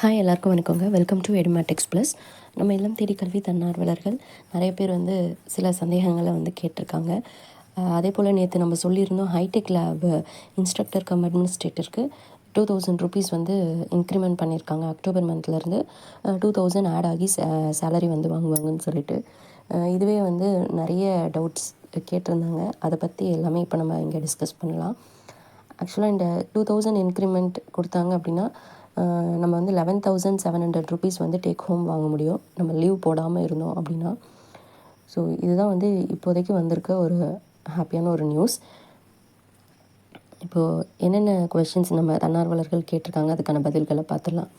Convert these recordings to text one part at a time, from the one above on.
Hi எல்லாருக்கும் வணக்கங்க. Welcome to Edumatics plus நம்ம இல்லம் தேடி கல்வி தன்னார்வலர்கள். நிறைய பேர் வந்து சில சந்தேகங்களை வந்து கேட்டிருக்காங்க. அதே போல் நேற்று நம்ம சொல்லியிருந்தோம் ஹைடெக் லேப் இன்ஸ்ட்ரக்டர் கம் அட்மினிஸ்ட்ரேட்டருக்கு டூ தௌசண்ட் ருபீஸ் வந்து இன்க்ரிமெண்ட் பண்ணியிருக்காங்க அக்டோபர் மந்த்லேருந்து டூ தௌசண்ட் ஆட் ஆகி சேலரி வந்து வாங்குவாங்கன்னு சொல்லிட்டு. இதுவே வந்து நிறைய டவுட்ஸ் கேட்டிருந்தாங்க. அதை பற்றி எல்லாமே இப்போ நம்ம இங்கே டிஸ்கஸ் பண்ணலாம். ஆக்சுவலாக இந்த டூ தௌசண்ட் இன்க்ரிமெண்ட் கொடுத்தாங்க அப்படின்னா நம்ம வந்து eleven thousand seven hundred rupees வந்து டேக் ஹோம் வாங்க முடியும். நம்ம லீவ் போடாமல் இருந்தோம் அப்படின்னா. ஸோ இதுதான் வந்து இப்போதைக்கு வந்திருக்க ஒரு ஹாப்பியான ஒரு நியூஸ் இப்போது என்னென்ன கொஷின்ஸ் நம்ம தன்னார்வலர்கள் கேட்டிருக்காங்க அதுக்கான பதில்களை பார்த்துடலாம்.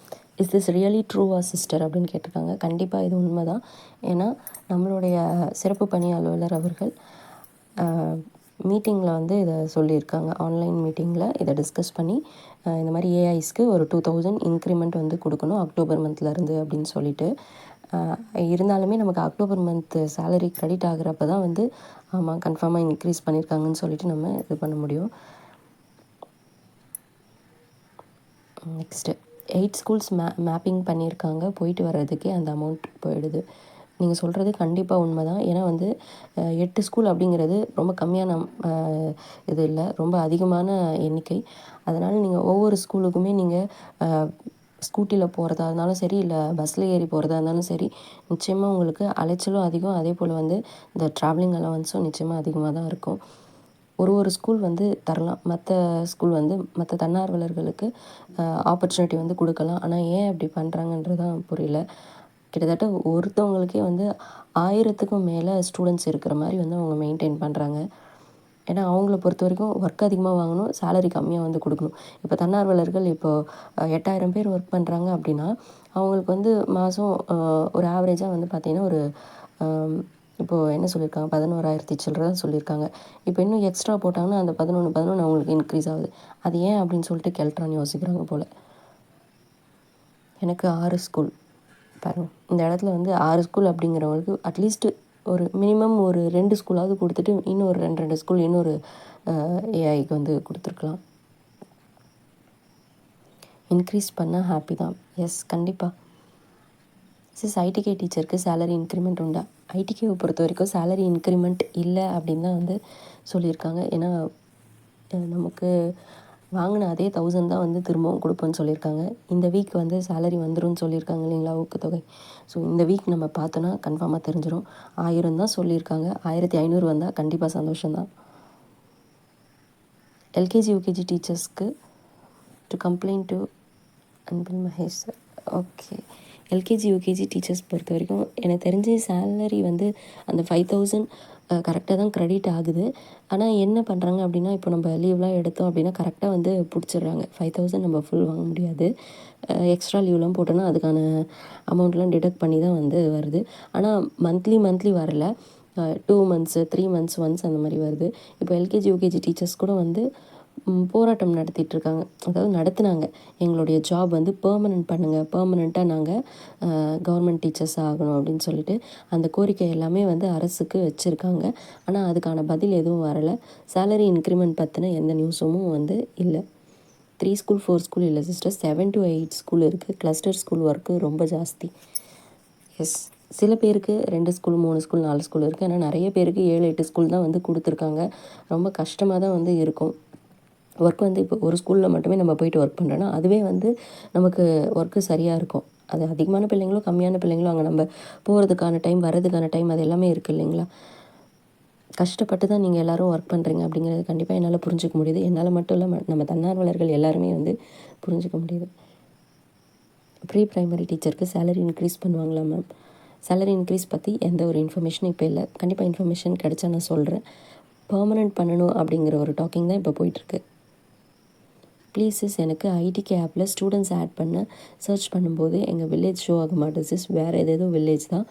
இஸ் திஸ் ரியலி ட்ரூவா சிஸ்டர் அப்படின்னு கேட்டிருக்காங்க. கண்டிப்பாக இது உண்மை தான் ஏன்னா நம்மளுடைய சிறப்பு பணி அலுவலர் அவர்கள் மீட்டிங்கில் வந்து இதை சொல்லியிருக்காங்க. ஆன்லைன் மீட்டிங்கில் இதை டிஸ்கஸ் பண்ணி இந்த மாதிரி ஏஐஸ்க்கு ஒரு டூ தௌசண்ட் இன்க்ரிமெண்ட் வந்து கொடுக்கணும் அக்டோபர் மந்த்லேருந்து அப்படின்னு சொல்லிட்டு. இருந்தாலுமே நமக்கு அக்டோபர் மந்த் சேலரி க்ரெடிட் ஆகுறப்ப தான் வந்து ஆமாம் கன்ஃபார்மாக இன்க்ரீஸ் பண்ணியிருக்காங்கன்னு சொல்லிட்டு நம்ம இது பண்ண முடியும். நெக்ஸ்ட்டு எயிட் ஸ்கூல்ஸ் மே மேப்பிங் பண்ணியிருக்காங்க. போயிட்டு வர்றதுக்கே அந்த அமௌண்ட் போயிடுது. நீங்கள் சொல்கிறது கண்டிப்பாக உண்மை தான் ஏன்னா வந்து எட்டு ஸ்கூல் அப்படிங்கிறது ரொம்ப கம்மியான இது இல்லை. ரொம்ப அதிகமான எண்ணிக்கை. அதனால் நீங்கள் ஒவ்வொரு ஸ்கூலுக்குமே நீங்கள் ஸ்கூட்டியில் போகிறதா இருந்தாலும் சரி இல்லை பஸ்ஸில் ஏறி போகிறதா இருந்தாலும் சரி நிச்சயமாக உங்களுக்கு அலைச்சலும் அதிகம். அதே போல் வந்து இந்த ட்ராவலிங் அலவன்ஸும் நிச்சயமாக அதிகமாக தான் இருக்கும். ஒரு ஒரு ஸ்கூல் வந்து தரலாம். மற்ற ஸ்கூல் வந்து மற்ற தன்னார்வலர்களுக்கு ஆப்பர்ச்சுனிட்டி வந்து கொடுக்கலாம். ஆனால் ஏன் அப்படி பண்ணுறாங்கன்றது தான் புரியல. கிட்டத்தட்ட ஒருத்தவங்களுக்கே வந்து ஆயிரத்துக்கும் மேலே ஸ்டூடெண்ட்ஸ் இருக்கிற மாதிரி வந்து அவங்க மெயின்டைன் பண்ணுறாங்க ஏன்னா அவங்கள பொறுத்த வரைக்கும் ஒர்க் அதிகமாக வாங்கணும் சேலரி கம்மியாக வந்து கொடுக்கணும். இப்போ தன்னார்வலர்கள் இப்போது எட்டாயிரம் பேர் ஒர்க் பண்ணுறாங்க அப்படின்னா அவங்களுக்கு வந்து மாதம் ஒரு ஆவரேஜாக வந்து பார்த்திங்கன்னா ஒரு இப்போது என்ன சொல்லியிருக்காங்க? பதினோராயிரத்தி சில்லற தான் சொல்லியிருக்காங்க. இப்போ இன்னும் எக்ஸ்ட்ரா போட்டாங்கன்னா அந்த பதினொன்று பதினொன்று அவங்களுக்கு இன்க்ரீஸ் ஆகுது. அது ஏன் அப்படின்னு சொல்லிட்டு கெல்ட்ரான் யோசிக்கிறாங்க போல். எனக்கு ஆறு ஸ்கூல் பாருங்கள் இந்த இடத்துல வந்து ஆறு ஸ்கூல் அப்படிங்கிறவங்களுக்கு அட்லீஸ்ட்டு ஒரு மினிமம் ஒரு ரெண்டு ஸ்கூலாவது கொடுத்துட்டு இன்னும் ஒரு ரெண்டு ரெண்டு ஸ்கூல் இன்னொரு ஏஐக்கு வந்து கொடுத்துருக்கலாம். இன்க்ரீஸ் பண்ணால் ஹாப்பி தான். எஸ் கண்டிப்பாக சிஸ் ஐடிகே டீச்சருக்கு சேலரி இன்க்ரிமெண்ட் உண்டா? ஐடிகேவை பொறுத்த வரைக்கும் சேலரி இன்க்ரிமெண்ட் இல்லை அப்படின்னு தான் வந்து சொல்லியிருக்காங்க. ஏன்னா நமக்கு வாங்கின அதே தௌசண்ட் தான் வந்து திரும்பவும் கொடுப்போன்னு சொல்லியிருக்காங்க. இந்த வீக் வந்து சேலரி வந்துரும்னு சொல்லியிருக்காங்க இல்லைங்களா ஊக்கத்தொகை? ஸோ இந்த வீக் நம்ம பார்த்தோன்னா கன்ஃபார்மாக தெரிஞ்சிடும் ஆயிரம் தான் சொல்லியிருக்காங்க. ஆயிரத்தி ஐநூறு வந்தால் கண்டிப்பாக சந்தோஷம்தான். LKG UKG டீச்சர்ஸ்க்கு to complaint to Anbil Mahesh sir okay LKG UKG teachers பொறுத்த வரைக்கும் எனக்கு தெரிஞ்ச சேலரி வந்து அந்த ஃபைவ் தௌசண்ட் கரெக்டாக தான் க்ரெடிட் ஆகுது. ஆனால் என்ன பண்ணுறாங்க அப்படின்னா இப்போ நம்ம லீவ்லாம் எடுத்தோம் அப்படின்னா கரெக்டாக வந்து பிடிச்சிடுறாங்க. ஃபைவ் தௌசண்ட் நம்ம ஃபுல் வாங்க முடியாது. எக்ஸ்ட்ரா லீவ்லாம் போட்டோன்னா அதுக்கான அமௌண்ட்லாம் டிடக்ட் பண்ணி தான் வந்து வருது. ஆனால் மந்த்லி மந்த்லி வரல. Two months three months once அந்த மாதிரி வருது. இப்போ எல்கேஜி யூகேஜி டீச்சர்ஸ் கூட வந்து போராட்டம் நடத்திட்டு இருக்காங்க அதாவது நடத்துனாங்க. எங்களுடைய ஜாப் வந்து பெர்மனெண்ட் பண்ணுங்கள் பெர்மனெண்ட்டாக நாங்கள் கவர்மெண்ட் டீச்சர்ஸ் ஆகணும் அப்படின்னு சொல்லிட்டு அந்த கோரிக்கை எல்லாமே வந்து அரசுக்கு வச்சுருக்காங்க. ஆனால் அதுக்கான பதில் எதுவும் வரலை. சேலரி இன்க்ரிமெண்ட் பற்றின எந்த நியூஸும் வந்து இல்லை. த்ரீ ஸ்கூல் ஃபோர் ஸ்கூல் இல்லை sister seven to eight school இருக்குது கிளஸ்டர் ஸ்கூல் ஒர்க்கு ரொம்ப ஜாஸ்தி. எஸ் சில பேருக்கு ரெண்டு ஸ்கூல் மூணு ஸ்கூல் நாலு ஸ்கூல் இருக்குது ஆனால் நிறைய பேருக்கு ஏழு எட்டு ஸ்கூல் தான் வந்து கொடுத்துருக்காங்க. ரொம்ப கஷ்டமாக தான் வந்து இருக்கும். ஒர்க் வந்து இப்போ ஒரு ஸ்கூலில் மட்டுமே நம்ம போயிட்டு ஒர்க் பண்ணுறோன்னா அதுவே வந்து நமக்கு ஒர்க்கு சரியாக இருக்கும். அது அதிகமான பிள்ளைங்களோ கம்மியான பிள்ளைங்களோ அங்கே நம்ம போகிறதுக்கான டைம் வர்றதுக்கான டைம் அது எல்லாமே இருக்குது இல்லைங்களா? கஷ்டப்பட்டு தான் நீங்கள் எல்லோரும் ஒர்க் பண்ணுறீங்க அப்படிங்கிறது கண்டிப்பாக என்னால் புரிஞ்சுக்க முடியுது. என்னால் மட்டும் இல்லை நம்ம தன்னார்வலர்கள் எல்லாருமே வந்து புரிஞ்சுக்க முடியுது. ப்ரீ ப்ரைமரி டீச்சருக்கு சேலரி இன்க்ரீஸ் பண்ணுவாங்களா மேம் சேலரி இன்க்ரீஸ் பற்றி எந்த ஒரு இன்ஃபர்மேஷனும் இப்போ இல்லை. கண்டிப்பாக இன்ஃபர்மேஷன் கிடைச்சா நான் சொல்கிறேன் பர்மனெண்ட் பண்ணணும் அப்படிங்கிற ஒரு டாக்கிங் தான் இப்போ போயிட்டுருக்கு ப்ளீஸ் சிஸ் எனக்கு ஐடிகே ஆப்பில் ஸ்டூடெண்ட்ஸ் ஆட் பண்ண சர்ச் பண்ணும்போது எங்கள் வில்லேஜ் ஷோ ஆக மாட்டேது சிஸ் வேறு ஏதேதோ வில்லேஜ் தான்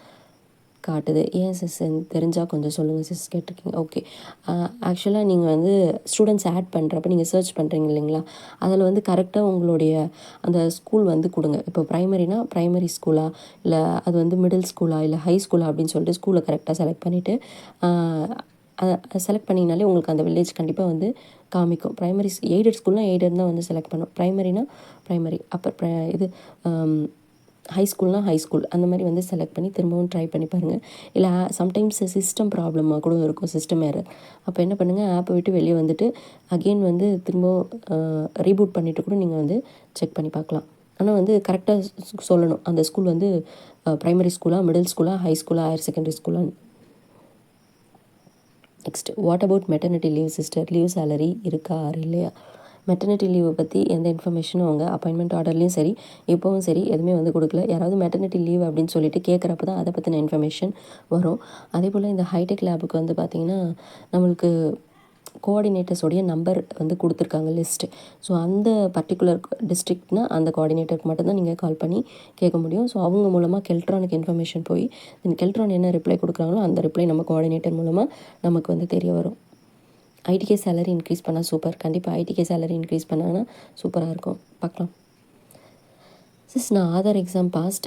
காட்டுது. ஏன் சிஸ் தெரிஞ்சால் கொஞ்சம் சொல்லுங்கள் சிஸ் கேட்டிருக்கீங்க. ஓகே ஆக்சுவலாக நீங்கள் வந்து ஸ்டூடெண்ட்ஸ் ஆட் பண்ணுறப்ப நீங்கள் சர்ச் பண்ணுறீங்க இல்லைங்களா? அதில் வந்து கரெக்டாக உங்களுடைய அந்த ஸ்கூல் வந்து கொடுங்க. இப்போ ப்ரைமரினா ப்ரைமரி ஸ்கூலா இல்லை அது வந்து மிடில் ஸ்கூலா இல்லை ஹை ஸ்கூலா அப்படின்னு சொல்லிட்டு ஸ்கூலை கரெக்டாக செலக்ட் பண்ணிவிட்டு செலக்ட் பண்ணிங்கனாலே உங்களுக்கு அந்த வில்லேஜ் கண்டிப்பாக வந்து காமிக்கும். ப்ரைமரி எய்டட் ஸ்கூல்னால் எய்டட் தான் வந்து செலக்ட் பண்ணும். ப்ரைமரினா ப்ரைமரி அப்போ இது ஹை ஸ்கூல்னால் ஹை ஸ்கூல் அந்த மாதிரி வந்து செலக்ட் பண்ணி திரும்பவும் ட்ரை பண்ணி பாருங்கள் இல்லை சம்டைம்ஸ் சிஸ்டம் ப்ராப்ளமாக கூட இருக்கும் சிஸ்டம் எரர் அப்போ என்ன பண்ணுங்கள் ஆப்பை விட்டு வெளியே வந்துட்டு அகெயின் வந்து திரும்பவும் ரீபூட் பண்ணிவிட்டு கூட நீங்கள் வந்து செக் பண்ணி பார்க்கலாம் ஆனால் வந்து கரெக்டாக சொல்லணும். அந்த ஸ்கூல் வந்து ப்ரைமரி ஸ்கூலாக மிடில் ஸ்கூலாக ஹை ஸ்கூலாக higher secondary ஸ்கூலான்னு next what about maternity leave sister leave salary இருக்கா? இல்லையா? மெட்டர்னிட்டி லீவை பற்றி எந்த இன்ஃபர்மேஷனும் அவங்க அப்பாயின்மெண்ட் ஆர்டர்லேயும் சரி இப்போவும் சரி எதுவுமே வந்து கொடுக்கல. யாராவது மெட்டர்னிட்டி லீவ் அப்படின்னு சொல்லிட்டு கேட்குறப்ப தான் அதை பற்றின இன்ஃபர்மேஷன் வரும். அதே போல் இந்த ஹைடெக் லேபுக்கு வந்து பார்த்திங்கன்னா நம்மளுக்கு கோஆர்டினேட்டர்ஸோடைய நம்பர் வந்து கொடுத்துருக்காங்க லிஸ்ட்டு ஸோ அந்த பர்டிகுலர் டிஸ்ட்ரிக்ட்னால் அந்த கோஆர்டினேட்டருக்கு மட்டும்தான் நீங்கள் கால் பண்ணி கேட்க முடியும். ஸோ அவங்க மூலமாக கெல்ட்ரானுக்கு இன்ஃபர்மேஷன் போய் தென் கெல்ட்ரான் என்ன ரிப்ளை கொடுக்குறாங்களோ அந்த ரிப்ளை நம்ம கோஆர்டினேட்டர் மூலமாக நமக்கு வந்து தெரிய வரும். ஐடிகே சேலரி இன்க்ரீஸ் பண்ணால் சூப்பர் கண்டிப்பாக ஐடிகே சேலரி இன்க்ரீஸ் பண்ணாங்கன்னா சூப்பராக இருக்கும். பார்க்கலாம். சிஸ் நான் Aadhaar exam passed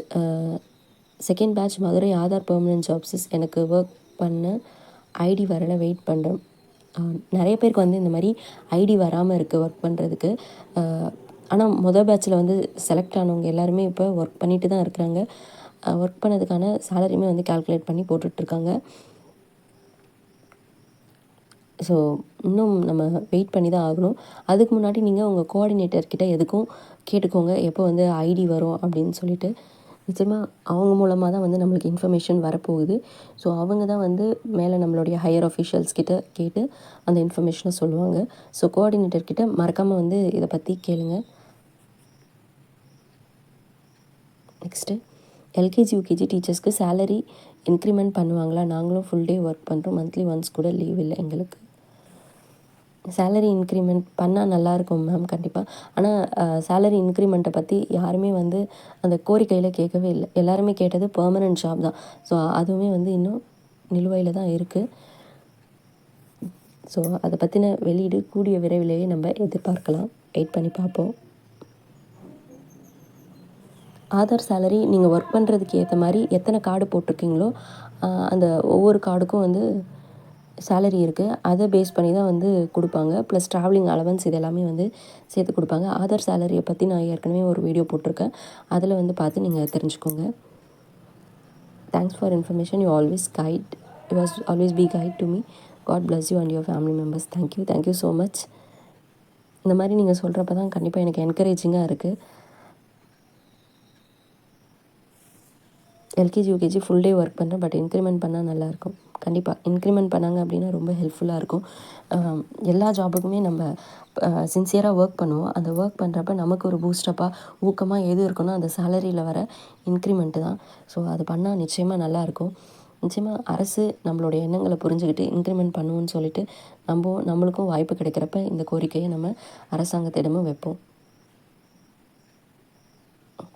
second batch Madurai Aadhaar permanent jobs எனக்கு ஒர்க் பண்ண ஐடி வரல வெயிட் பண்ணுறேன் நிறைய பேருக்கு வந்து இந்த மாதிரி ஐடி வராமல் இருக்குது ஒர்க் பண்ணுறதுக்கு ஆனால் மொதல் பேட்சில் வந்து செலக்ட் ஆனவங்க எல்லாருமே இப்போ ஒர்க் பண்ணிட்டு தான் இருக்கிறாங்க. ஒர்க் பண்ணதுக்கான சேலரியுமே வந்து கால்குலேட் பண்ணி போட்டுட்ருக்காங்க ஸோ இன்னும் நம்ம வெயிட் பண்ணி தான் ஆகணும். அதுக்கு முன்னாடி நீங்கள் உங்கள் கோஆர்டினேட்டர்கிட்ட எதுக்கும் கேட்டுக்கோங்க எப்போ வந்து ஐடி வரும் அப்படின்னு சொல்லிட்டு. நிச்சயமாக அவங்க மூலமாக தான் வந்து நம்மளுக்கு இன்ஃபர்மேஷன் வரப்போகுது. ஸோ அவங்க தான் வந்து மேலே நம்மளுடைய ஹையர் அஃபிஷியல்ஸ் கிட்ட கேட்டு அந்த இன்ஃபர்மேஷனை சொல்லுவாங்க. ஸோ கோஆர்டினேட்டர் கிட்ட மறக்காமல் வந்து இதை பற்றி கேளுங்க. நெக்ஸ்ட்டு எல்கேஜி யூகேஜி டீச்சர்ஸ்க்கு சேலரி இன்க்ரிமெண்ட் பண்ணுவாங்களா? நாங்களும் ஃபுல் டே ஒர்க் பண்ணுறோம் மந்த்லி ஒன்ஸ் கூட லீவ் இல்லை எங்களுக்கு. சேலரி இன்க்ரிமெண்ட் பண்ணால் நல்லாயிருக்கும் மேம் கண்டிப்பாக ஆனால் சேலரி இன்க்ரிமெண்ட்டை பற்றி யாருமே வந்து அந்த கோரிக்கையில் கேட்கவே இல்லை. எல்லாருமே கேட்டது பெர்மனன்ட் ஜாப் தான். ஸோ அதுவுமே வந்து இன்னும் நிலுவையில் தான் இருக்குது ஸோ அதை பற்றின வெளியீடு கூடிய விரைவிலேயே நம்ம எதிர்பார்க்கலாம். வெயிட் பண்ணி பார்ப்போம். ஆதார் சேலரி நீங்கள் ஒர்க் பண்ணுறதுக்கு ஏற்ற மாதிரி எத்தனை கார்டு போட்டிருக்கீங்களோ அந்த ஒவ்வொரு கார்டுக்கும் வந்து சேலரி இருக்குது அதை பேஸ் பண்ணி தான் வந்து கொடுப்பாங்க. ப்ளஸ் ட்ராவலிங் அலவன்ஸ் இது எல்லாமே வந்து சேர்த்து கொடுப்பாங்க. ஆதார் சேலரியை பற்றி நான் ஏற்கனவே ஒரு வீடியோ போட்டிருக்கேன். அதில் வந்து பார்த்து நீங்கள் தெரிஞ்சுக்கோங்க. Thanks for information you always guide you was always be guide to me God bless you and your family members thank you thank you so much இந்த மாதிரி நீங்கள் சொல்கிறப்ப தான் கண்டிப்பாக எனக்கு என்கரேஜிங்காக இருக்குது LKG UKG full day work பண்ணுறேன் பட் இன்க்ரிமெண்ட் பண்ணால் நல்லாயிருக்கும் கண்டிப்பாக இன்க்ரிமெண்ட் பண்ணாங்க அப்படின்னா ரொம்ப ஹெல்ப்ஃபுல்லாக இருக்கும். எல்லா ஜாபுக்குமே நம்ம சின்சியராக ஒர்க் பண்ணுவோம். அந்த ஒர்க் பண்ணுறப்ப நமக்கு ஒரு பூஸ்டப்பாக ஊக்கமாக எது இருக்கணும் அந்த சேலரியில் வர இன்க்ரிமெண்ட்டு தான். ஸோ அது பண்ணால் நிச்சயமாக நல்லாயிருக்கும் நிச்சயமாக அரசு நம்மளுடைய எண்ணங்களை புரிஞ்சுக்கிட்டு இன்க்ரிமெண்ட் பண்ணுவோன்னு சொல்லிட்டு நம்ம நம்மளுக்கும் வாய்ப்பு கிடைக்கிறப்ப இந்த கோரிக்கையை நம்ம அரசாங்கத்திடமும் வைப்போம்.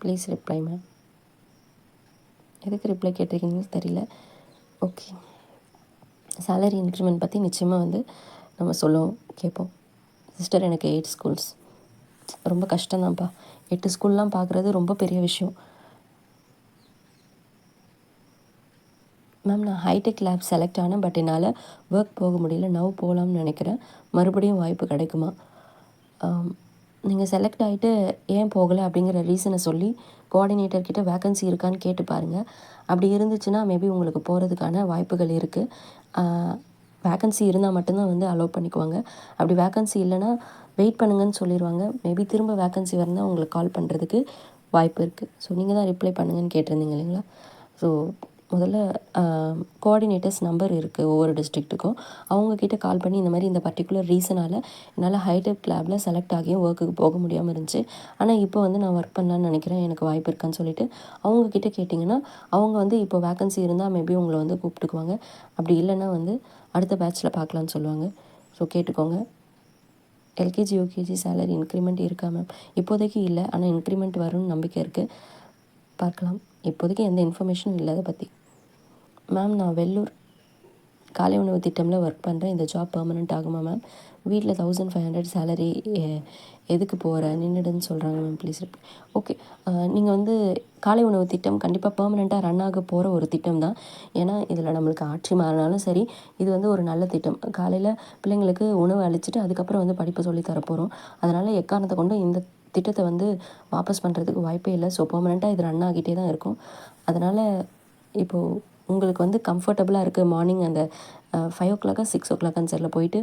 ப்ளீஸ் ரிப்ளை மேம் எதுக்கு ரிப்ளை கேட்டிருக்கீங்கன்னு தெரியல. ஓகே சேலரி இன்க்ரிமெண்ட் பற்றி நிச்சயமாக வந்து நம்ம சொல்லுவோம் கேட்போம். சிஸ்டர் எனக்கு எயிட் ஸ்கூல்ஸ் ரொம்ப கஷ்டம்தான்ப்பா. எட்டு ஸ்கூல்லாம் பார்க்குறது ரொம்ப பெரிய விஷயம். மேம் நான் ஹைடெக் லேப் செலக்ட் ஆனேன் பட் என்னால் ஒர்க் போக முடியல. நவ் போகலாம்னு நினைக்கிறேன். மறுபடியும் வாய்ப்பு கிடைக்குமா? நீங்கள் செலக்ட் ஆகிட்டு ஏன் போகலை அப்படிங்கிற ரீசனை சொல்லி கோஆர்டினேட்டர் கிட்ட வேக்கன்சி இருக்கான்னு கேட்டு பாருங்கள் அப்படி இருந்துச்சுன்னா மேபி உங்களுக்கு போகிறதுக்கான வாய்ப்புகள் இருக்குது வேக்கன்சி இருந்தால் மட்டும்தான் வந்து அலோவ் பண்ணிக்குவாங்க. அப்படி வேக்கன்சி இல்லைன்னா வெயிட் பண்ணுங்கன்னு சொல்லிடுவாங்க மேபி திரும்ப வேக்கன்சி வரந்தால் உங்களுக்கு கால் பண்ணுறதுக்கு வாய்ப்பு இருக்குது ஸோ நீங்கள் தான் ரிப்ளை பண்ணுங்கன்னு கேட்டிருந்தீங்க இல்லைங்களா? ஸோ முதல்ல கோஆர்டினேட்டர்ஸ் நம்பர் இருக்குது ஒவ்வொரு டிஸ்ட்ரிக்ட்டுக்கும் அவங்கக்கிட்ட கால் பண்ணி இந்த மாதிரி இந்த பர்டிகுலர் ரீசனால் என்னால் ஹைடெக் லேபில் செலக்ட் ஆகியும் ஒர்க்குக்கு போக முடியாமல் இருந்துச்சு. ஆனால் இப்போ வந்து நான் ஒர்க் பண்ணலான்னு நினைக்கிறேன். எனக்கு வாய்ப்பு இருக்கான்னு சொல்லிட்டு அவங்கக்கிட்ட கேட்டிங்கன்னா அவங்க வந்து இப்போ வேக்கன்சி இருந்தால் மேபி உங்களை வந்து கூப்பிட்டுக்குவாங்க. அப்படி இல்லைன்னா வந்து அடுத்த பேட்சில் பார்க்கலான்னு சொல்லுவாங்க. ஸோ கேட்டுக்கோங்க. எல்கேஜி யூகேஜி சேலரி இன்க்ரிமெண்ட் இருக்கா மேம் இப்போதைக்கு இல்லை. ஆனால் இன்க்ரிமெண்ட் வரும்னு நம்பிக்கை இருக்குது பார்க்கலாம். இப்போதைக்கு எந்த இன்ஃபர்மேஷனும் இல்லை அதை பற்றி மேம் நான் வெள்ளூர் காலை உணவு திட்டமில் ஒர்க் பண்ணுறேன் இந்த ஜாப் பர்மனெண்ட் ஆகுமா மேம் வீட்டில் தௌசண்ட் ஃபைவ் ஹண்ட்ரட் சேலரி எதுக்கு போகிற நின்றுடுன்னு சொல்கிறாங்க மேம் ப்ளீஸ் ஓகே நீங்கள் வந்து காலை உணவு திட்டம் கண்டிப்பாக பர்மனெண்ட்டாக ரன் ஆக போகிற ஒரு திட்டம் தான். ஏன்னா இதில் நம்மளுக்கு ஆட்சி மாறினாலும் சரி இது வந்து ஒரு நல்ல திட்டம். காலையில் பிள்ளைங்களுக்கு உணவு அழிச்சிட்டு அதுக்கப்புறம் வந்து படிப்பு சொல்லி தரப்போகிறோம் அதனால் எக்காரணத்தை கொண்டு இந்த திட்டத்தை வந்து வாபஸ் பண்ணுறதுக்கு வாய்ப்பே இல்லை. ஸோ பர்மனெண்ட்டாக இது ரன் ஆகிட்டே தான் இருக்கும். அதனால் இப்போது உங்களுக்கு வந்து கம்ஃபர்டபுளாக இருக்குது மார்னிங் அந்த ஃபைவ் ஓ கிளாக்காக சிக்ஸ் ஓ கிளாக் சரில் போயிட்டு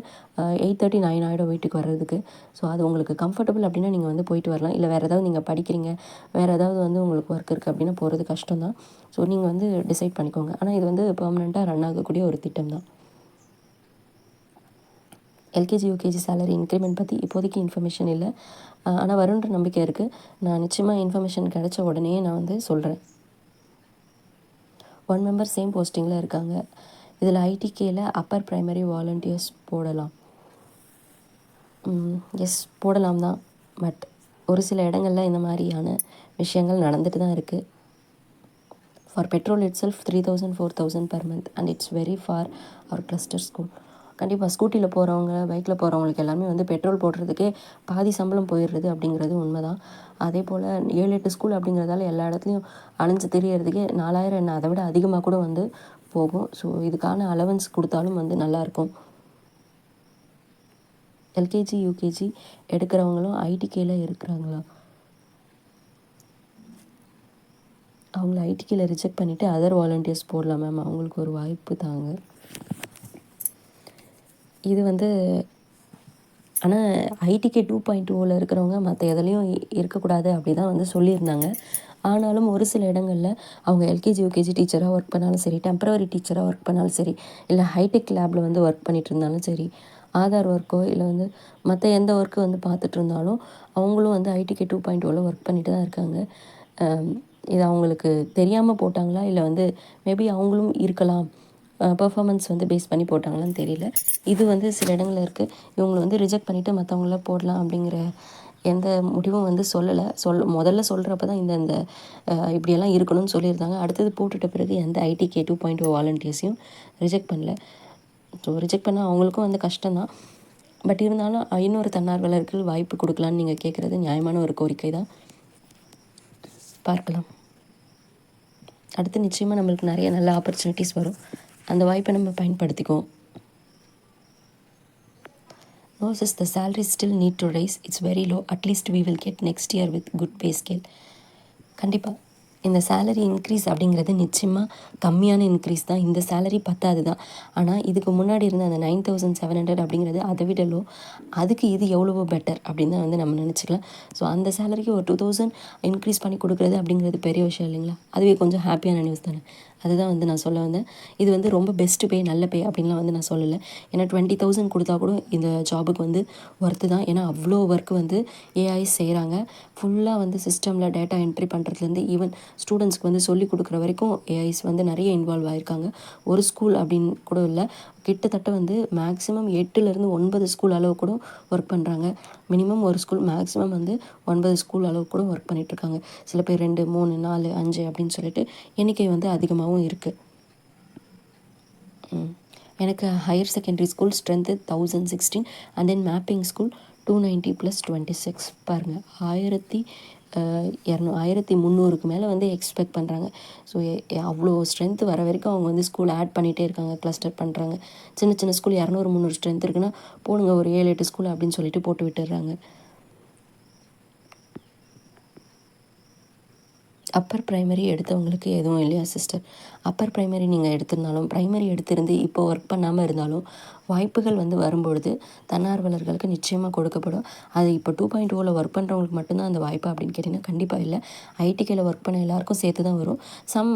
எயிட் தேர்ட்டி நைன் ஆகிடும் வீட்டுக்கு வர்றதுக்கு. ஸோ அது உங்களுக்கு கம்ஃபர்டபுள் அப்படின்னா நீங்கள் வந்து போயிட்டு வரலாம். இல்லை வேறு ஏதாவது நீங்கள் படிக்கிறீங்க வேறு ஏதாவது வந்து உங்களுக்கு ஒர்க் இருக்குது அப்படின்னா போகிறது கஷ்டம் தான் ஸோ நீங்கள் வந்து டிசைட் பண்ணிக்கோங்க. ஆனால் இது வந்து பெர்மனெண்ட்டாக ரன் ஆகக்கூடிய ஒரு திட்டம் தான் எல்கேஜி யூகேஜி சேலரி இன்க்ரிமெண்ட் பற்றி இப்போதைக்கு இன்ஃபர்மேஷன் இல்லை. ஆனால் வருன்ற நம்பிக்கை இருக்குது நான் நிச்சயமாக இன்ஃபர்மேஷன் கிடைச்ச உடனே நான் வந்து சொல்கிறேன் ஒன் மெம்பர் சேம் போஸ்டிங்கில் இருக்காங்க. இதில் ஐடிகேயில் அப்பர் ப்ரைமரி வாலண்டியர்ஸ் போடலாம். எஸ் போடலாம் தான். பட் ஒரு சில இடங்களில் இந்த மாதிரியான விஷயங்கள் நடந்துட்டு தான் இருக்குது for petrol itself three thousand four thousand per month and it's very for our cluster school கண்டிப்பாக ஸ்கூட்டியில் போகிறவங்க பைக்கில் போகிறவங்களுக்கு எல்லாமே வந்து பெட்ரோல் போடுறதுக்கே பாதி சம்பளம் போயிடுறது அப்படிங்கிறது உண்மை தான் அதே போல் ஏழு எட்டு ஸ்கூல் அப்படிங்கிறதால எல்லா இடத்துலையும் அலைஞ்சு தெரியறதுக்கே நாலாயிரம் என்ன அதை விட அதிகமாக கூட வந்து போகும். ஸோ இதுக்கான அலவன்ஸ் கொடுத்தாலும் வந்து நல்லாயிருக்கும். எல்கேஜி யூகேஜி எடுக்கிறவங்களும் ஐடிகேல இருக்கிறாங்களா? அவங்கள ஐடிகேல ரிஜெக்ட் பண்ணிவிட்டு அதர் வாலண்டியர்ஸ் போடலாம் மேம் அவங்களுக்கு ஒரு வாய்ப்பு தாங்க. இது வந்து ஆனால் ஐடிகே டூ பாயிண்ட் ஓவில் இருக்கிறவங்க மற்ற எதுலேயும் இருக்கக்கூடாது அப்படி தான் வந்து சொல்லியிருந்தாங்க. ஆனாலும் ஒரு சில இடங்களில் அவங்க எல்கேஜி யூகேஜி டீச்சராக ஒர்க் பண்ணாலும் சரி டெம்பரவரி டீச்சராக ஒர்க் பண்ணாலும் சரி இல்லை ஹைடெக் லேபில் வந்து ஒர்க் பண்ணிகிட்டு இருந்தாலும் சரி ஆதார் ஒர்க்கோ இல்லை வந்து மற்ற எந்த ஒர்க்கு வந்து பார்த்துட்டு இருந்தாலும் அவங்களும் வந்து ஐடிகே டூ பாயிண்ட் ஓவில் ஒர்க் பண்ணிட்டு தான் இருக்காங்க. இது அவங்களுக்கு தெரியாமல் போட்டாங்களா? இல்லை வந்து மேபி அவங்களும் இருக்கலாம். பர்ஃபாமன்ஸ் வந்து பேஸ் பண்ணி போட்டாங்களான்னு தெரியல. இது வந்து சில இடங்களில் இருக்குது இவங்களை வந்து ரிஜெக்ட் பண்ணிவிட்டு மற்றவங்கள போடலாம் அப்படிங்கிற எந்த முடிவும் வந்து சொல்லலை. சொல் முதல்ல சொல்கிறப்ப தான் இந்த இந்த இப்படியெல்லாம் இருக்கணும்னு சொல்லியிருந்தாங்க. அடுத்தது போட்டுட்ட பிறகு எந்த ஐடிகே டூ பாயிண்ட் ஓ வாலண்டியர்ஸையும் ரிஜெக்ட் பண்ணல. ஸோ ரிஜெக்ட் பண்ணால் அவங்களுக்கும் வந்து கஷ்டம்தான். பட் இருந்தாலும் இன்னொரு தன்னார்வலர்கள் வாய்ப்பு கொடுக்கலான்னு நீங்கள் கேட்குறது நியாயமான ஒரு கோரிக்கை தான் பார்க்கலாம். அடுத்து நிச்சயமாக நம்மளுக்கு நிறைய நல்ல ஆப்பர்ச்சுனிட்டிஸ் வரும். அந்த வாய்ப்பை நம்ம பயன்படுத்திக்குவோம். No, sis, the salary still need to rise. It's very low. At least we will get next year with good pay scale. கண்டிப்பாக இந்த சேலரி இன்க்ரீஸ் அப்படிங்கிறது நிச்சயமாக கம்மியான இன்க்ரீஸ் தான். இந்த சேலரி பத்தாது தான். ஆனால் இதுக்கு முன்னாடி இருந்த அந்த நைன் தௌசண்ட் செவன் ஹண்ட்ரட் அப்படிங்கிறது அதை விட லோ அதுக்கு இது எவ்வளவோ பெட்டர் அப்படின்னு தான் வந்து நம்ம நினச்சிக்கலாம். ஸோ அந்த சேலரிக்கு ஒரு டூ தௌசண்ட் இன்க்ரீஸ் பண்ணி கொடுக்குறது அப்படிங்கிறது பெரிய விஷயம் இல்லைங்களா? அதுவே கொஞ்சம் ஹாப்பியான நியூஸ் தானே. அதுதான் வந்து நான் சொல்ல வந்தேன். இது வந்து ரொம்ப பெஸ்ட்டு பே நல்ல பே அப்படின்லாம் வந்து நான் சொல்லலை. ஏன்னா டுவெண்ட்டி தௌசண்ட் கொடுத்தா கூட இந்த ஜாபுக்கு வந்து ஒர்த்து தான். ஏன்னா அவ்வளோ ஒர்க் வந்து ஏஐ செய்கிறாங்க ஃபுல்லாக வந்து சிஸ்டமில் டேட்டா என்ட்ரி பண்ணுறதுலேருந்து ஈவன் ஸ்டூடெண்ட்ஸ்க்கு வந்து சொல்லிக் கொடுக்குற வரைக்கும் ஏஐஸ் வந்து நிறைய இன்வால்வ் ஆகிருக்காங்க ஒரு ஸ்கூல் அப்படின்னு கூட இல்லை. கிட்டத்தட்ட வந்து மேக்ஸிமம் எட்டுலேருந்து ஒன்பது ஸ்கூல் அளவு கூட ஒர்க் பண்ணுறாங்க மினிமம் ஒரு ஸ்கூல் மேக்ஸிமம் வந்து ஒன்பது ஸ்கூல் அளவு கூட ஒர்க் பண்ணிகிட்ருக்காங்க சில பேர் ரெண்டு மூணு நாலு அஞ்சு அப்படின்னு சொல்லிட்டு எண்ணிக்கை வந்து அதிகமாகவும் இருக்குது எனக்கு higher secondary school strength thousand sixteen and then mapping school two ninety plus twenty six பாருங்கள் ஆயிரத்தி இரநூ ஆயிரத்தி முந்நூறுக்கு மேலே வந்து எக்ஸ்பெக்ட் பண்ணுறாங்க ஸோ அவ்வளோ ஸ்ட்ரென்த் வர வரைக்கும் அவங்க வந்து ஸ்கூல் ஆட் பண்ணிகிட்டே இருக்காங்க கிளஸ்டர் பண்ணுறாங்க சின்ன சின்ன ஸ்கூல் இரநூறு முந்நூறு ஸ்ட்ரென்த் இருக்குன்னா போடுங்க ஒரு ஏழு எட்டு ஸ்கூல் அப்படின்னு சொல்லிட்டு போட்டு விட்டுடுறாங்க. அப்பர் ப்ரைமரி எடுத்தவங்களுக்கு எதுவும் இல்லையா சிஸ்டர் அப்பர் ப்ரைமரி நீங்கள் எடுத்திருந்தாலும் ப்ரைமரி எடுத்திருந்து இப்போ ஒர்க் பண்ணாமல் இருந்தாலும் வாய்ப்புகள் வந்து வரும்பொழுது தன்னார்வலர்களுக்கு நிச்சயமாக கொடுக்கப்படும். அது இப்போ டூ பாயிண்ட் டூவில் ஒர்க் பண்ணுறவங்களுக்கு மட்டும்தான் அந்த வாய்ப்பு அப்படின்னு கேட்டிங்கன்னா கண்டிப்பாக இல்லை. ஐடிக்கையில் ஒர்க் பண்ண எல்லாருக்கும் சேர்த்து தான் வரும் சம்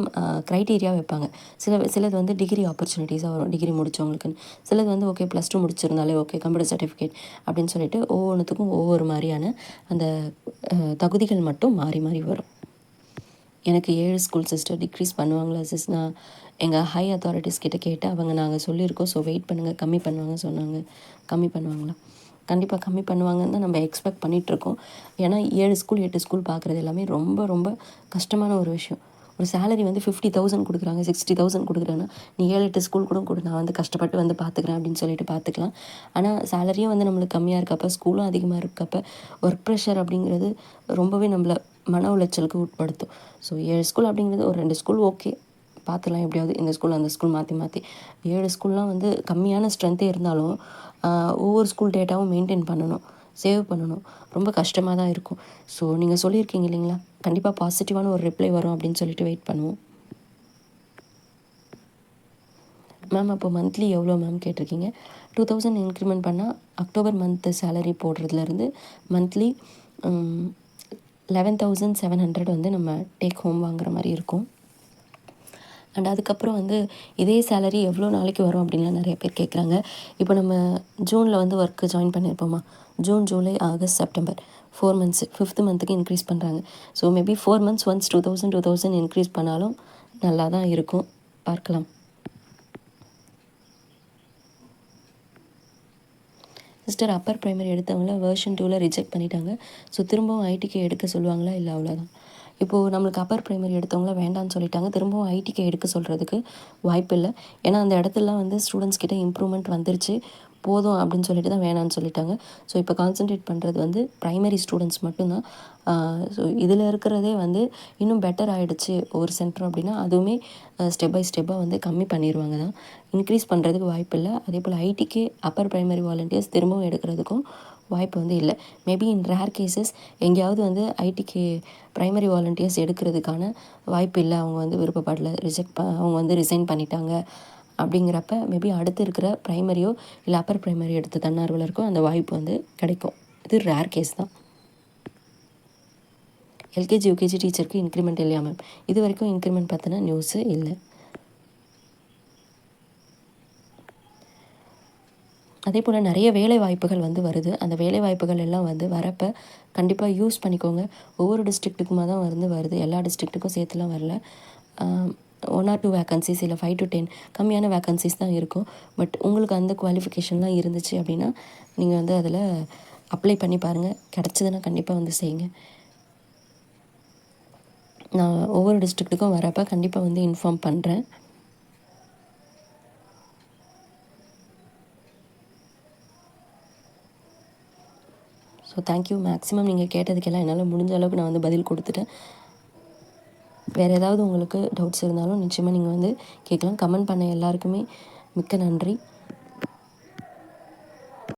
க்ரைட்டீரியா வைப்பாங்க. சில சிலது வந்து டிகிரி ஆப்பர்ச்சுனிட்டிஸாக வரும் டிகிரி முடித்தவங்களுக்குன்னு சிலது வந்து ஓகே ப்ளஸ் டூ முடிச்சிருந்தாலே ஓகே கம்ப்யூட்டர் சர்டிஃபிகேட் அப்படின்னு சொல்லிட்டு ஒவ்வொன்றுத்துக்கும் ஒவ்வொரு மாதிரியான அந்த தகுதிகள் மட்டும் மாறி மாறி வரும். எனக்கு ஏழு ஸ்கூல் சிஸ்டர் டிக்ரீஸ் பண்ணுவாங்களா சிஸ் நான் எங்கள் ஹை அத்தாரிட்டிஸ் கிட்ட கேட்டு அவங்க நாங்கள் சொல்லியிருக்கோம். ஸோ வெயிட் பண்ணுங்கள் கம்மி பண்ணுவாங்க சொன்னாங்க. கம்மி பண்ணுவாங்களா? கண்டிப்பாக கம்மி பண்ணுவாங்கன்னு தான் நம்ம எக்ஸ்பெக்ட் பண்ணிகிட்ருக்கோம் ஏன்னா ஏழு ஸ்கூல் எட்டு ஸ்கூல் பார்க்குறது எல்லாமே ரொம்ப ரொம்ப கஷ்டமான ஒரு விஷயம். ஒரு சேலரி வந்து ஃபிஃப்டி தௌசண்ட் கொடுக்குறாங்க. சிக்ஸ்டி தௌசண்ட் கொடுக்குறாங்கன்னா நீ ஏழு எட்டு ஸ்கூல் கூட கொடு. நான் வந்து கஷ்டப்பட்டு வந்து பார்த்துக்குறேன் அப்படின்னு சொல்லிட்டு பார்த்துக்கலாம். ஆனால் சேலரியும் வந்து நம்மளுக்கு கம்மியாக இருக்கப்போ ஸ்கூலும் அதிகமாக இருக்கப்போ ஒர்க் ப்ரெஷர் அப்படிங்கிறது ரொம்பவே நம்மளை மன உளைச்சலுக்கு உட்படுத்தும். ஸோ ஏழு ஸ்கூல் அப்படிங்கிறது ஒரு ரெண்டு ஸ்கூல் ஓகே பார்த்துக்கலாம் எப்படியாவது இந்த ஸ்கூல் அந்த ஸ்கூல் மாற்றி மாற்றி ஏழு ஸ்கூல்லாம் வந்து கம்மியான ஸ்ட்ரென்த்தே இருந்தாலும் ஒவ்வொரு ஸ்கூல் டேட்டாவும் மெயின்டைன் பண்ணணும் சேவ் பண்ணணும். ரொம்ப கஷ்டமாக தான் இருக்கும். ஸோ நீங்கள் சொல்லியிருக்கீங்க இல்லைங்களா? கண்டிப்பாக பாசிட்டிவான ஒரு ரிப்ளை வரும் அப்படின்னு சொல்லிட்டு வெயிட் பண்ணுவோம். மேம் அப்போ மந்த்லி எவ்வளோ மேம் கேட்டிருக்கீங்க? டூ தௌசண்ட் இன்க்ரிமெண்ட் பண்ணால் October month salary போடுறதுலேருந்து monthly eleven thousand seven hundred வந்து நம்ம டேக் ஹோம் வாங்குற மாதிரி இருக்கும். அண்ட் அதுக்கப்புறம் வந்து இதே சேலரி எவ்வளோ நாளைக்கு வரும் அப்படின்லாம் நிறைய பேர் கேட்குறாங்க இப்போ நம்ம ஜூனில் வந்து ஒர்க்கு join பண்ணியிருப்போமா June July August September. Four months fifth மந்த்துக்கு இன்க்ரீஸ் பண்ணுறாங்க so maybe four months once two thousand two thousand increase பண்ணாலும் நல்லா தான் இருக்கும். பார்க்கலாம். சிஸ்டர் அப்பர் ப்ரைமரி எடுத்தவங்கள வேர்ஷன் டூவில் ரிஜெக்ட் பண்ணிட்டாங்க. ஸோ திரும்பவும் ஐடிக்கு எடுக்க சொல்லுவாங்களா? இல்லை அவ்வளோதான் இப்போது நம்மளுக்கு அப்பர் ப்ரைமரி எடுத்தவங்கள வேண்டாம்னு சொல்லிட்டாங்க. திரும்பவும் ஐடிக்கு எடுக்க சொல்கிறதுக்கு வாய்ப்பு இல்லை ஏன்னா அந்த இடத்துலலாம் வந்து ஸ்டூடெண்ட்ஸ் கிட்ட இம்ப்ரூவ்மெண்ட் வந்துருச்சு. போதும் அப்படின்னு சொல்லிட்டு தான் வேணான்னு சொல்லிட்டாங்க. ஸோ இப்போ கான்சென்ட்ரேட் பண்ணுறது வந்து ப்ரைமரி ஸ்டூடெண்ட்ஸ் மட்டும்தான். ஸோ இதில் இருக்கிறதே வந்து இன்னும் பெட்டர் ஆகிடுச்சு ஒரு சென்டர் அப்படின்னா அதுவுமே ஸ்டெப் பை ஸ்டெப்பாக வந்து கம்மி பண்ணிடுவாங்க தான். இன்க்ரீஸ் பண்ணுறதுக்கு வாய்ப்பு இல்லை அதே போல் ஐடிக்கு அப்பர் ப்ரைமரி வாலண்டியர்ஸ் திரும்பவும் எடுக்கிறதுக்கும் வாய்ப்பு வந்து இல்லை. மேபி இன் ரேர் கேசஸ் எங்கேயாவது வந்து ஐடிக்கு ப்ரைமரி வாலண்டியர்ஸ் எடுக்கிறதுக்கான வாய்ப்பு இல்லை. அவங்க வந்து விருப்பப்படல ரிஜெக்ட் ப அவங்க வந்து ரிசைன் பண்ணிட்டாங்க அப்படிங்கிறப்ப மேபி அடுத்து இருக்கிற ப்ரைமரியோ இல்லை அப்பர் ப்ரைமரி எடுத்த தன்னார்வலருக்கும் அந்த வாய்ப்பு வந்து கிடைக்கும். இது ரேர் கேஸ் தான். எல்கேஜி யூகேஜி டீச்சருக்கு இன்க்ரிமெண்ட் இல்லையா மேம் இது வரைக்கும் இன்க்ரிமெண்ட் பார்த்தினா நியூஸு இல்லை. அதே போல் நிறைய வேலை வாய்ப்புகள் வந்து வருது. அந்த வேலை வாய்ப்புகள் எல்லாம் வந்து வரப்போ கண்டிப்பாக யூஸ் பண்ணிக்கோங்க. ஒவ்வொரு டிஸ்ட்ரிக்ட்டுக்குமா தான் வந்து வருது. எல்லா டிஸ்ட்ரிக்ட்டுக்கும் சேர்த்துலாம் வரல. ஒன் ஆர் டூ வேக்கன்சிஸ் இல்லை ஃபைவ் டு டென் கம்மியான வேக்கன்சிஸ் தான் இருக்கும். பட் உங்களுக்கு அந்த குவாலிஃபிகேஷன்லாம் இருந்துச்சு அப்படின்னா நீங்கள் வந்து அதில் அப்ளை பண்ணி பாருங்கள் கிடச்சதுன்னா கண்டிப்பாக வந்து செய்யுங்க. நான் ஒவ்வொரு டிஸ்ட்ரிக்ட்டுக்கும் வரப்போ கண்டிப்பாக வந்து இன்ஃபார்ம் பண்ணுறேன் ஸோ தேங்க்யூ மேக்ஸிமம் நீங்கள் கேட்டதுக்கெல்லாம் என்னால் முடிஞ்ச அளவுக்கு நான் வந்து பதில் கொடுத்துட்டேன். வேறு ஏதாவது உங்களுக்கு டவுட்ஸ் இருந்தாலும் நிச்சயமாக நீங்கள் வந்து கேட்கலாம். கமெண்ட் பண்ண எல்லாருக்குமே மிக்க நன்றி.